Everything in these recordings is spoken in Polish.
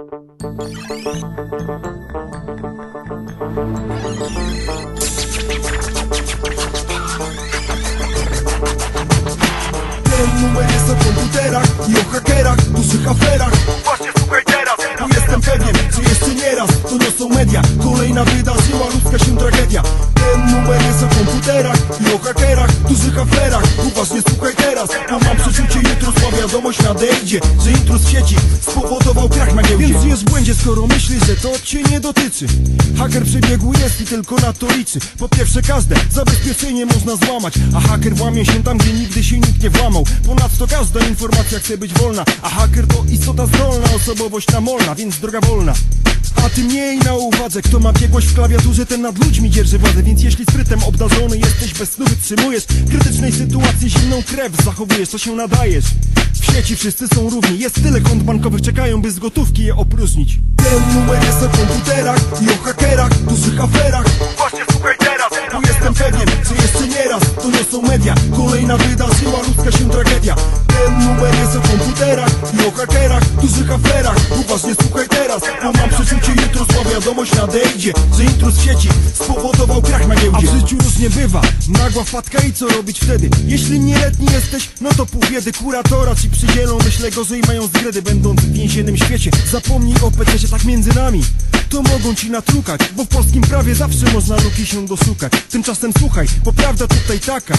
Ten numer jest o komputerach i o hakerach, dużych aferach. Właśnie słuchaj teraz Tu jestem pewien, że jeszcze nieraz to niosą media Kolejna wydarzyła ludzka się tragedia Ten numer jest o komputerach i o hakerach, dużych aferach Uważnie słuchaj teraz, bo mam przeczucie jutro sła wiadomość nadejdzie Że intruz w sieci spowodował krach na giełdzie. Więc jest w błędzie, skoro myślisz, że to cię nie dotyczy. Haker przebiegły jest i tylko na to liczy. Po pierwsze każde zabezpieczenie można złamać A haker włamie się tam, gdzie nigdy się nikt nie włamał. Ponadto każda informacja chce być wolna A haker to istota zdolna, osobowość namolna, więc droga wolna. A ty miej na uwadze, kto ma biegłość w klawiaturze, ten nad ludźmi dzierży władzę Więc jeśli sprytem obdarzony bez snu wytrzymujesz W krytycznej sytuacji zimną krew zachowujesz, to się nadajesz. W sieci wszyscy są równi, jest tyle kont bankowych, czekają by z gotówki je opróżnić. Ten numer jest o komputerach i o hakerach, dużych aferach. Właśnie słuchaj teraz tu jestem pewien, że jeszcze nieraz to niosą media. Kolejna wydarzyła ludzka się tragedia. Ten numer jest o komputerach i o hakerach, dużych aferach. Uważnie słuchaj teraz, bo mam przeczucie jutro zła wiadomość nadejdzie Że intruz w sieci spowodował krach na giełdzie. A w życiu różnie bywa, nagła wpadka i co robić wtedy? Jeśli nieletni jesteś, no to pół biedy Kuratora ci przydzielą, myślę gorzej mają zgredy Będąc w więziennym świecie, zapomnij o pececie tak między nami to mogą ci natrukać, bo w polskim prawie zawsze można luki się doszukać Tymczasem słuchaj, bo prawda tutaj taka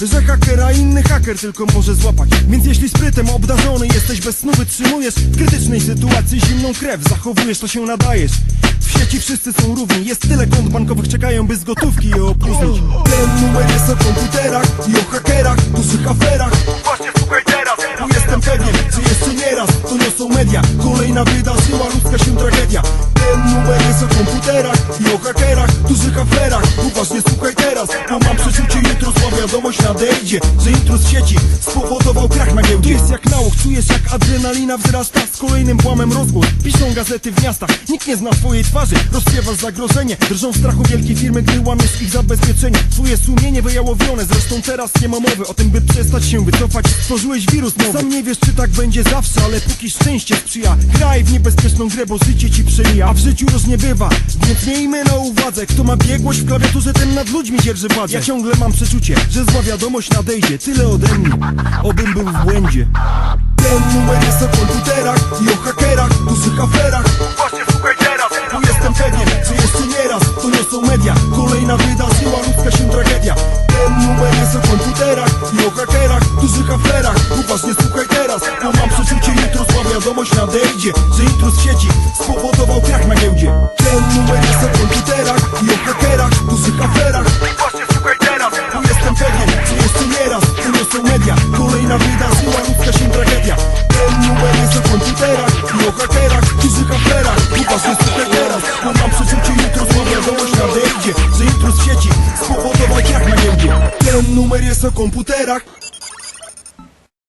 Że hakera inny haker tylko może złapać. Więc jeśli sprytem obdarzony jesteś bez snu wytrzymujesz. W krytycznej sytuacji zimną krew zachowujesz to się nadajesz. W sieci wszyscy są równi, jest tyle kont bankowych czekają by z gotówki je opróżnić Ten numer jest o komputerach i o hakerach, dużych aferach. Właśnie słuchaj teraz. Tu jestem pewien, że jeszcze nieraz to niosą media komputerach i o hakerach, wiadomość nadejdzie Że intruz w sieci spowodował krach na giełdzie. Jest jak nauk, czujesz jak adrenalina wzrasta. Z kolejnym włamem rozgłos, piszą gazety w miastach. Nikt nie zna twojej twarzy, rozsiewasz zagrożenie. Drżą w strachu wielkie firmy, gdy łamiesz ich zabezpieczenie. Twoje sumienie wyjałowione, zresztą teraz nie ma mowy O tym by przestać się wycofać, stworzyłeś wirus nowy. Sam nie wiesz czy tak będzie zawsze, ale póki szczęście sprzyja. Graj w niebezpieczną grę, bo życie ci przemija. A w życiu różnie bywa, więc miejmy na uwadze Kto ma biegłość w klawiaturze, ten nad ludźmi dzierży władzę. Ja ciągle mam przeczucie, że zła wiadomość nadejdzie Tyle ode mnie, obym był w błędzie. Ten numer jest o komputerach i o hakerach, dużych aferach. Właśnie słuchaj teraz tu jestem pewien, że jeszcze nieraz. To niosą media. Kolejna wydarzyła ludzka się tragedia. Ten numer jest o komputerach i o hakerach, dużych aferach. Uważnie słuchaj teraz, bo mam przeczucie jutro zła wiadomość nadejdzie Że intruz w sieci spowodował krach na giełdzie. Ten numer jest o się tragedia Ten numer jest o komputerach i o hakerach, dużych aferach Uważnie słuchaj teraz, bo mam przeczucie jutro zła wiadomość nadejdzie Że intruz w sieci spowodował krach na giełdzie Ten numer jest o komputerach